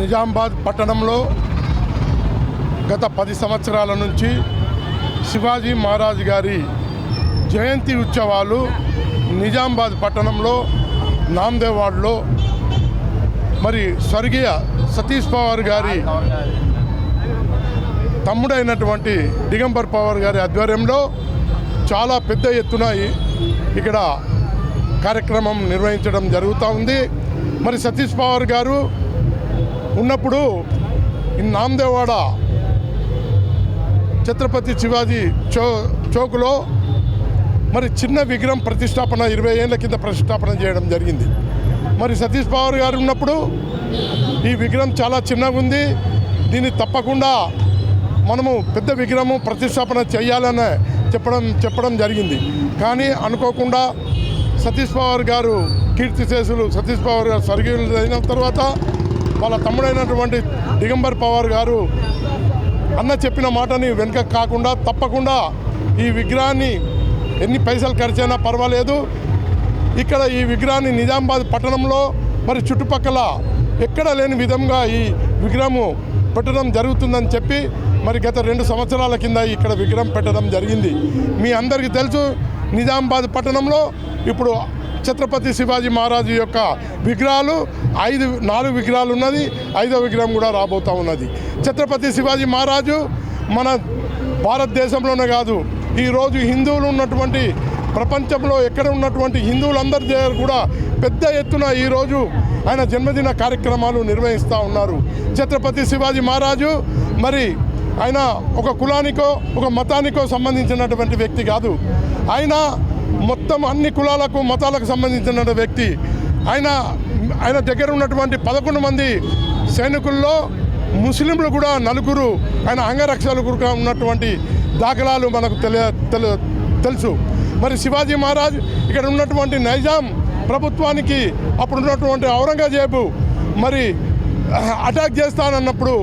నిజామాబాద్ పట్టణంలో గత పది సంవత్సరాల నుంచి శివాజీ మహారాజ్ గారి జయంతి ఉత్సవాలు నిజామాబాద్ పట్టణంలో నాందేవ్ వార్డులో. మరి స్వర్గీయ సతీష్ పవార్ గారి తమ్ముడైనటువంటి దిగంబర్ పవార్ గారి ఆధ్వర్యంలో చాలా పెద్ద ఎత్తున ఇక్కడ కార్యక్రమం నిర్వహించడం జరుగుతూ ఉంది. మరి సతీష్ పవార్ గారు ఉన్నప్పుడు ఈ నాందేవాడ ఛత్రపతి శివాజీ చౌ చౌక్లో మరి చిన్న విగ్రహం ప్రతిష్టాపన ఇరవై ఏళ్ళ కింద ప్రతిష్టాపన చేయడం జరిగింది. మరి సతీష్ పవార్ గారు ఉన్నప్పుడు ఈ విగ్రహం చాలా చిన్నగా ఉంది. దీన్ని తప్పకుండా మనము పెద్ద విగ్రహము ప్రతిష్టాపన చేయాలని చెప్పడం చెప్పడం జరిగింది. కానీ అనుకోకుండా సతీష్ పవార్ గారు కీర్తిశేషులు సతీష్ పవార్ గారు సరిగిన అయిన తర్వాత వాళ్ళ తమ్ముడైనటువంటి దిగంబర్ పవార్ గారు అన్న చెప్పిన మాటని వెనుక కాకుండా తప్పకుండా ఈ విగ్రహాన్ని ఎన్ని పైసలు ఖర్చైనా పర్వాలేదు. ఇక్కడ ఈ విగ్రహాన్ని నిజామాబాద్ పట్టణంలో మరి చుట్టుపక్కల ఎక్కడ లేని విధంగా ఈ విగ్రహము పెట్టడం జరుగుతుందని చెప్పి మరి గత రెండు సంవత్సరాల కింద ఇక్కడ విగ్రహం పెట్టడం జరిగింది. మీ అందరికీ తెలుసు నిజామాబాద్ పట్టణంలో ఇప్పుడు ఛత్రపతి శివాజీ మహారాజు యొక్క విగ్రహాలు ఐదు నాలుగు విగ్రహాలు ఉన్నది. ఐదో విగ్రహం కూడా రాబోతూ ఉన్నది. ఛత్రపతి శివాజీ మహారాజు మన భారతదేశంలోనే కాదు ఈరోజు హిందువులు ఉన్నటువంటి ప్రపంచంలో ఎక్కడ ఉన్నటువంటి హిందువులందరి దగ్గర కూడా పెద్ద ఎత్తున ఈరోజు ఆయన జన్మదిన కార్యక్రమాలు నిర్వహిస్తూ ఉన్నారు. ఛత్రపతి శివాజీ మహారాజు మరి ఆయన ఒక కులానికో ఒక మతానికో సంబంధించినటువంటి వ్యక్తి కాదు. ఆయన మొత్తం అన్ని కులాలకు మతాలకు సంబంధించిన వ్యక్తి. ఆయన ఆయన దగ్గర ఉన్నటువంటి పదకొండు మంది సైనికుల్లో ముస్లింలు కూడా నలుగురు ఆయన అంగరక్షకులుగా ఉన్నటువంటి దాఖలాలు మనకు తెలియ తెలుసు. మరి శివాజీ మహారాజ్ ఇక్కడ ఉన్నటువంటి నైజాం ప్రభుత్వానికి అప్పుడు ఉన్నటువంటి ఔరంగజేబు మరి అటాక్ చేస్తానన్నప్పుడు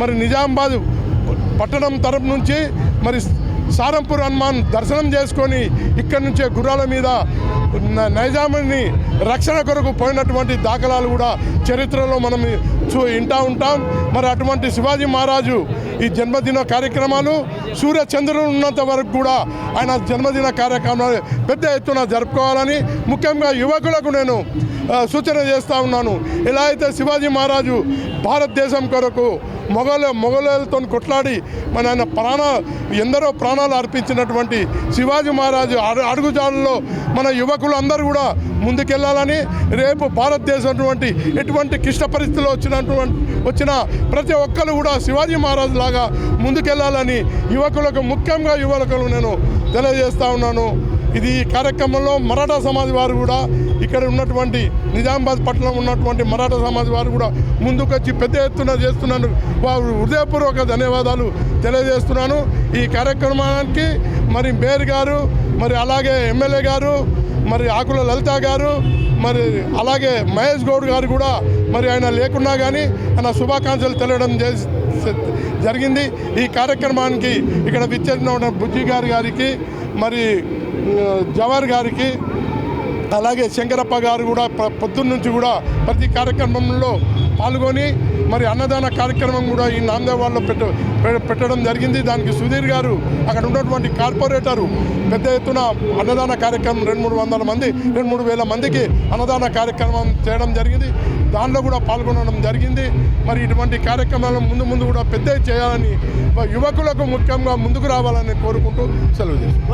మరి నిజామాబాద్ పట్టణం తరపు నుంచి మరి సారంపూర్ హనుమాన్ దర్శనం చేసుకొని ఇక్కడి నుంచే గుర్రాల మీద నైజాముని రక్షణ కొరకు పోయినటువంటి దాఖలాలు కూడా చరిత్రలో మనం చూ వింటూ ఉంటాం. మరి అటువంటి శివాజీ మహారాజు ఈ జన్మదిన కార్యక్రమాలు సూర్య చంద్రులు ఉన్నంత వరకు కూడా ఆయన జన్మదిన కార్యక్రమాలు పెద్ద ఎత్తున జరుపుకోవాలని ముఖ్యంగా యువకులకు నేను సూచన చేస్తూ ఉన్నాను. ఎలా అయితే శివాజీ మహారాజు భారతదేశం కొరకు మొఘల మొఘలతో కొట్లాడి మన ఆయన ప్రాణ ఎందరో ప్రాణాలు అర్పించినటువంటి శివాజీ మహారాజు అడు అడుగుజాడల్లో మన యువకులు అందరూ కూడా ముందుకెళ్ళాలని రేపు భారతదేశం అటువంటి ఎటువంటి క్లిష్ట పరిస్థితుల్లో వచ్చినటువంటి వచ్చిన ప్రతి ఒక్కరు కూడా శివాజీ మహారాజు లాగా ముందుకెళ్ళాలని యువకులకు ముఖ్యంగా యువకులకు నేను తెలియజేస్తా ఉన్నాను. ఇది ఈ కార్యక్రమంలో మరాఠా సమాజ్ వారు కూడా ఇక్కడ ఉన్నటువంటి నిజామాబాద్ పట్టణం ఉన్నటువంటి మరాఠా సమాజ్ వారు కూడా ముందుకొచ్చి పెద్ద ఎత్తున చేస్తున్నాను వారు హృదయపూర్వక ధన్యవాదాలు తెలియజేస్తున్నాను. ఈ కార్యక్రమానికి మరి మేయర్ గారు మరి అలాగే ఎమ్మెల్యే గారు మరి ఆకుల లలిత గారు మరి అలాగే మహేష్ గౌడ్ గారు కూడా మరి ఆయన లేకున్నా కానీ ఆయన శుభాకాంక్షలు తెలియడం జరిగింది. ఈ కార్యక్రమానికి ఇక్కడ విచ్చేసిన బుజ్జి గారి గారికి మరి జవహర్ గారికి అలాగే శంకరప్ప గారు కూడా ప్ర- పొద్దున్న నుంచి కూడా ప్రతి కార్యక్రమంలో పాల్గొని మరి అన్నదాన కార్యక్రమం కూడా ఈ నాందేవాడలో పెట్ట పె- పెట్టడం జరిగింది. దానికి సుధీర్ గారు అక్కడ ఉన్నటువంటి కార్పొరేటరు పెద్ద ఎత్తున అన్నదాన కార్యక్రమం రెండు మూడు వందల మంది రెండు మూడు వేల మందికి అన్నదాన కార్యక్రమం చేయడం జరిగింది. దానిలో కూడా పాల్గొనడం జరిగింది. మరి ఇటువంటి కార్యక్రమాలు ముందు ముందు కూడా పెద్ద చేయాలని యువకులకు ముఖ్యంగా ముందుకు రావాలని కోరుకుంటూ సెలవు చేస్తాను